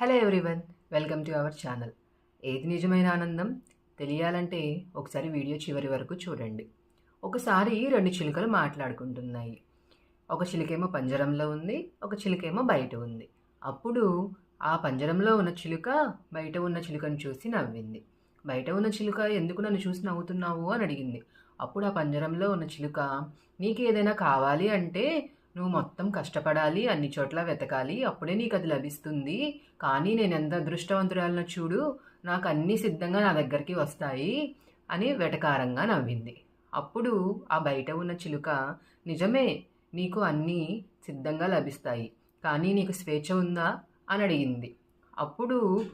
Hello everyone welcome to our channel ఏది నిజమైన ఆనందం? తెలియాలంటే ఒకసారి వీడియో చివరి వరకు చూడండి. ఒకసారి రెండు చిలుకలు మాట్లాడుకుంటున్నాయి. ఒక చిలుకేమో పంజరంలో ఉంది ఒక చిలుకేమో బయట ఉంది. అప్పుడు ఆ పంజరంలో ఉన్న చిలుక బయట ఉన్న చిలుకను చూసి నవ్వింది. బయట ఉన్న చిలుక ఎందుకు నన్ను చూసి నవ్వుతున్నావు అని అడిగింది. అప్పుడు ఆ పంజరంలో ఉన్న చిలుక నీకు ఏదైనా కావాలి అంటే నువ్వు మొత్తం కష్టపడాలి అన్ని చోట్ల వెతకాలి అప్పుడే నీకు అది లభిస్తుంది. కానీ నేను ఎంత అదృష్టవంతురాలను చూడు నాకు అన్నీ సిద్ధంగా నా దగ్గరికి వస్తాయి అని వెటకారంగా నవ్వింది. అప్పుడు ఆ బయట ఉన్న చిలుక నిజమే నీకు అన్నీ సిద్ధంగా లభిస్తాయి కానీ నీకు స్వేచ్ఛ ఉందా? అని అడిగింది. అప్పుడు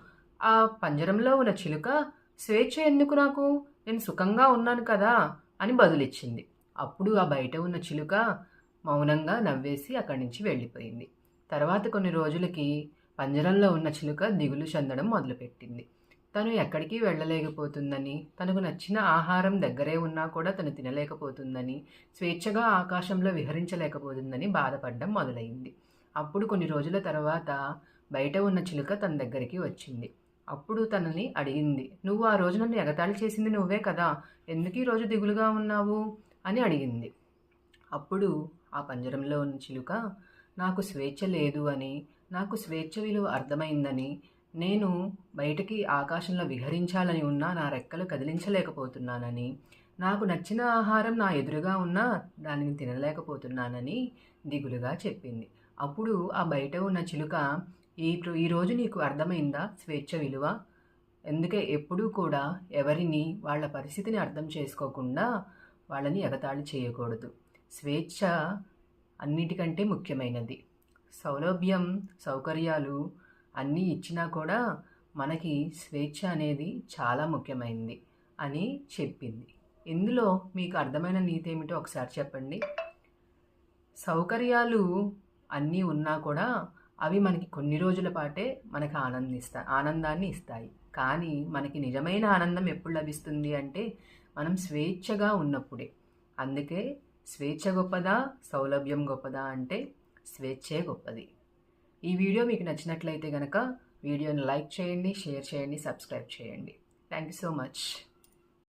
ఆ పంజరంలో ఉన్న చిలుక స్వేచ్ఛ ఎందుకు నాకు? నేను సుఖంగా ఉన్నాను కదా? అని బదులిచ్చింది. అప్పుడు ఆ బయట ఉన్న చిలుక మౌనంగా నవ్వేసి అక్కడి నుంచి వెళ్ళిపోయింది. తర్వాత కొన్ని రోజులకి పంజరంలో ఉన్న చిలుక దిగులు చెందడం మొదలుపెట్టింది. తను ఎక్కడికి వెళ్ళలేకపోతుందని తనకు నచ్చిన ఆహారం దగ్గరే ఉన్నా కూడా తను తినలేకపోతుందని స్వేచ్ఛగా ఆకాశంలో విహరించలేకపోతుందని బాధపడడం మొదలైంది. అప్పుడు కొన్ని రోజుల తర్వాత బయట ఉన్న చిలుక తన దగ్గరికి వచ్చింది. అప్పుడు తనని అడిగింది నువ్వు ఆ రోజు నన్ను ఎగతాళి చేసింది నువ్వే కదా? ఎందుకు ఈ రోజు దిగులుగా ఉన్నావు? అని అడిగింది. అప్పుడు ఆ పంజరంలో ఉన్న చిలుక నాకు స్వేచ్ఛ లేదు అని నాకు స్వేచ్ఛ విలువ అర్థమైందని నేను బయటకి ఆకాశంలో విహరించాలని ఉన్నా నా రెక్కలు కదిలించలేకపోతున్నానని నాకు నచ్చిన ఆహారం నా ఎదురుగా ఉన్నా దానిని తినలేకపోతున్నానని దిగులుగా చెప్పింది. అప్పుడు ఆ బయట ఉన్న చిలుక ఈ ఈరోజు నీకు అర్థమైందా స్వేచ్ఛ విలువ? ఎందుకే ఎప్పుడూ కూడా ఎవరిని వాళ్ళ పరిస్థితిని అర్థం చేసుకోకుండా వాళ్ళని ఎగతాళి చేయకూడదు. స్వేచ్ఛ అన్నిటికంటే ముఖ్యమైనది. సౌలభ్యం సౌకర్యాలు అన్నీ ఇచ్చినా కూడా మనకి స్వేచ్ఛ అనేది చాలా ముఖ్యమైనది అని చెప్పింది. ఇందులో మీకు అర్థమైన నీతి ఏమిటో ఒకసారి చెప్పండి. సౌకర్యాలు అన్నీ ఉన్నా కూడా అవి మనకి కొన్ని రోజుల పాటే మనకు ఆనందిస్తా ఆనందాన్ని ఇస్తాయి. కానీ మనకి నిజమైన ఆనందం ఎప్పుడు లభిస్తుంది అంటే మనం స్వేచ్ఛగా ఉన్నప్పుడే. అందుకే స్వేచ్ఛ గొప్పదా సౌలభ్యం గొప్పదా అంటే స్వేచ్ఛే గొప్పది. ఈ వీడియో మీకు నచ్చినట్లయితే కనుక వీడియోని లైక్ చేయండి షేర్ చేయండి సబ్స్క్రైబ్ చేయండి. Thank you so much.